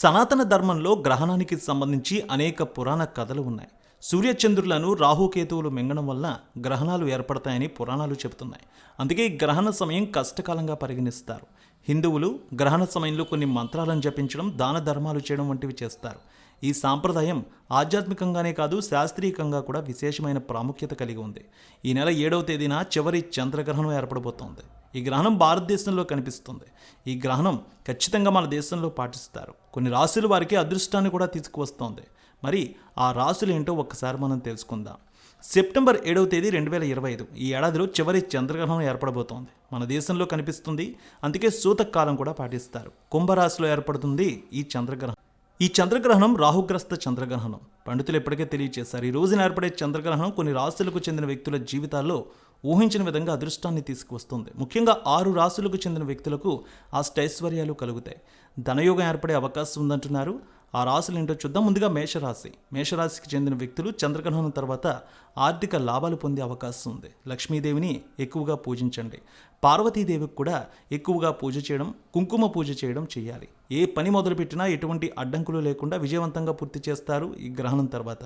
సనాతన ధర్మంలో గ్రహణానికి సంబంధించి అనేక పురాణ కథలు ఉన్నాయి. సూర్యచంద్రులను రాహుకేతువులు మింగడం వల్ల గ్రహణాలు ఏర్పడతాయని పురాణాలు చెబుతున్నాయి. అందుకే ఈ గ్రహణ సమయం కష్టకాలంగా పరిగణిస్తారు. హిందువులు గ్రహణ సమయంలో కొన్ని మంత్రాలను జపించడం దాన ధర్మాలు చేయడం వంటివి చేస్తారు. ఈ సాంప్రదాయం ఆధ్యాత్మికంగానే కాదు శాస్త్రీయంగా కూడా విశేషమైన ప్రాముఖ్యత కలిగి ఉంది. ఈ నెల ఏడవ తేదీన చివరి చంద్రగ్రహణం ఏర్పడబోతోంది. ఈ గ్రహణం భారతదేశంలో కనిపిస్తుంది. ఈ గ్రహణం ఖచ్చితంగా మన దేశంలో పాటిస్తారు. కొన్ని రాశులు వారికి అదృష్టాన్ని కూడా తీసుకువస్తోంది. మరి ఆ రాశులు ఏంటో ఒక్కసారి మనం తెలుసుకుందాం. సెప్టెంబర్ ఏడవ తేదీ రెండు వేల ఇరవై ఐదు. ఈ ఏడాదిలో చివరి చంద్రగ్రహణం ఏర్పడబోతోంది. మన దేశంలో కనిపిస్తుంది. అందుకే సూతకాలం కూడా పాటిస్తారు. కుంభరాశిలో ఏర్పడుతుంది ఈ చంద్రగ్రహణం. ఈ చంద్రగ్రహణం రాహుగ్రస్త చంద్రగ్రహణం. పండితులు ఇప్పటికే తెలియజేశారు ఈ రోజున ఏర్పడే చంద్రగ్రహణం కొన్ని రాశులకు చెందిన వ్యక్తుల జీవితాల్లో ఊహించిన విధంగా అదృష్టాన్ని తీసుకువస్తుంది. ముఖ్యంగా ఆరు రాశులకు చెందిన వ్యక్తులకు అష్టైశ్వర్యాలు కలుగుతాయి. ధనయోగం ఏర్పడే అవకాశం ఉందంటున్నారు. ఆ రాశులు ఏంటో చూద్దాం. ముందుగా మేషరాశి. మేషరాశికి చెందిన వ్యక్తులు చంద్రగ్రహణం తర్వాత ఆర్థిక లాభాలు పొందే అవకాశం ఉంది. లక్ష్మీదేవిని ఎక్కువగా పూజించండి. పార్వతీదేవికి కూడా ఎక్కువగా పూజ చేయడం కుంకుమ పూజ చేయడం చేయాలి. ఏ పని మొదలుపెట్టినా ఎటువంటి అడ్డంకులు లేకుండా విజయవంతంగా పూర్తి చేస్తారు ఈ గ్రహణం తర్వాత.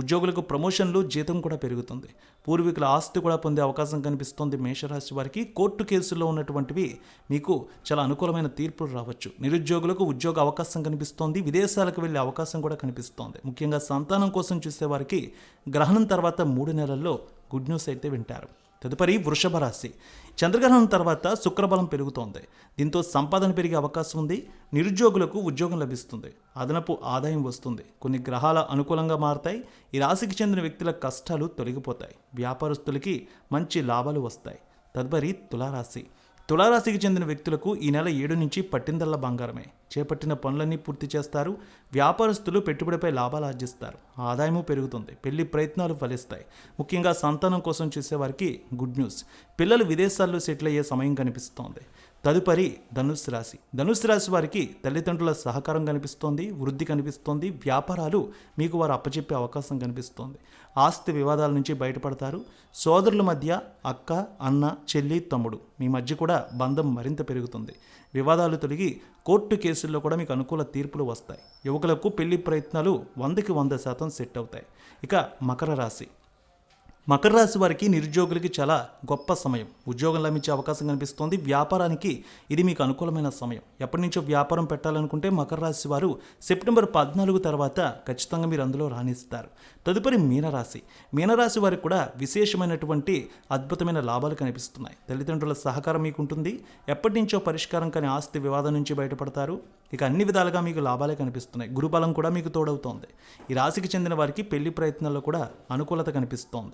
ఉద్యోగులకు ప్రమోషన్లు జీతం కూడా పెరుగుతుంది. పూర్వీకుల ఆస్తి కూడా పొందే అవకాశం కనిపిస్తోంది మేషరాశి వారికి. కోర్టు కేసుల్లో ఉన్నటువంటివి మీకు చాలా అనుకూలమైన తీర్పులు రావచ్చు. నిరుద్యోగులకు ఉద్యోగ అవకాశం కనిపిస్తోంది. విదేశాలకు వెళ్ళే అవకాశం కూడా కనిపిస్తోంది. ముఖ్యంగా సంతానం కోసం చూసే వారికి గ్రహణం తర్వాత మూడు నెలల్లో గుడ్ న్యూస్ అయితే వింటారు. తదుపరి వృషభ రాశి. చంద్రగ్రహణం తర్వాత శుక్రబలం పెరుగుతోంది. దీంతో సంపాదన పెరిగే అవకాశం ఉంది. నిరుద్యోగులకు ఉద్యోగం లభిస్తుంది. అదనపు ఆదాయం వస్తుంది. కొన్ని గ్రహాల అనుకూలంగా మారతాయి. ఈ రాశికి చెందిన వ్యక్తుల కష్టాలు తొలగిపోతాయి. వ్యాపారస్తులకి మంచి లాభాలు వస్తాయి. తదుపరి తులారాశి. తులారాశికి చెందిన వ్యక్తులకు ఈ నెల ఏడు నుంచి పట్టిందల్ల బంగారమే. చేపట్టిన పనులన్నీ పూర్తి చేస్తారు. వ్యాపారస్తులు పెట్టుబడిపై లాభాలు ఆర్జిస్తారు. ఆదాయము పెరుగుతుంది. పెళ్ళి ప్రయత్నాలు ఫలిస్తాయి. ముఖ్యంగా సంతానం కోసం చూసేవారికి గుడ్ న్యూస్. పిల్లలు విదేశాల్లో సెటిల్ అయ్యే సమయం కనిపిస్తోంది. తదుపరి ధనుస్సు రాశి. ధనుస్సు రాశి వారికి తల్లిదండ్రుల సహకారం కనిపిస్తోంది వృద్ధి కనిపిస్తోంది వ్యాపారాలు మీకు వారు అప్పచెప్పే అవకాశం కనిపిస్తోంది. ఆస్తి వివాదాల నుంచి బయటపడతారు. సోదరుల మధ్య అక్క అన్న చెల్లి తమ్ముడు మీ మధ్య కూడా బంధం మరింత పెరుగుతుంది. వివాదాలు తొలగి కోర్టు కేసుల్లో కూడా మీకు అనుకూల తీర్పులు వస్తాయి. యువకులకు పెళ్ళి ప్రయత్నాలు వందకి వంద శాతం సెట్ అవుతాయి. ఇక మకర రాశి. మకర రాశి వారికి నిరుద్యోగులకి చాలా గొప్ప సమయం. ఉద్యోగం లభించే అవకాశం కనిపిస్తోంది. వ్యాపారానికి ఇది మీకు అనుకూలమైన సమయం. ఎప్పటి నుంచో వ్యాపారం పెట్టాలనుకుంటే మకర రాశి వారు సెప్టెంబర్ పద్నాలుగు తర్వాత ఖచ్చితంగా మీరు అందులో రాణిస్తారు. తదుపరి మీనరాశి. మీనరాశి వారికి కూడా విశేషమైనటువంటి అద్భుతమైన లాభాలు కనిపిస్తున్నాయి. తల్లిదండ్రుల సహకారం మీకు ఉంటుంది. ఎప్పటి నుంచో పరిష్కారం కాని ఆస్తి వివాదం నుంచి బయటపడతారు. ఇక అన్ని విధాలుగా మీకు లాభాలే కనిపిస్తున్నాయి. గురుబలం కూడా మీకు తోడవుతోంది. ఈ రాశికి చెందిన వారికి పెళ్ళి ప్రయత్నాల్లో కూడా అనుకూలత కనిపిస్తోంది.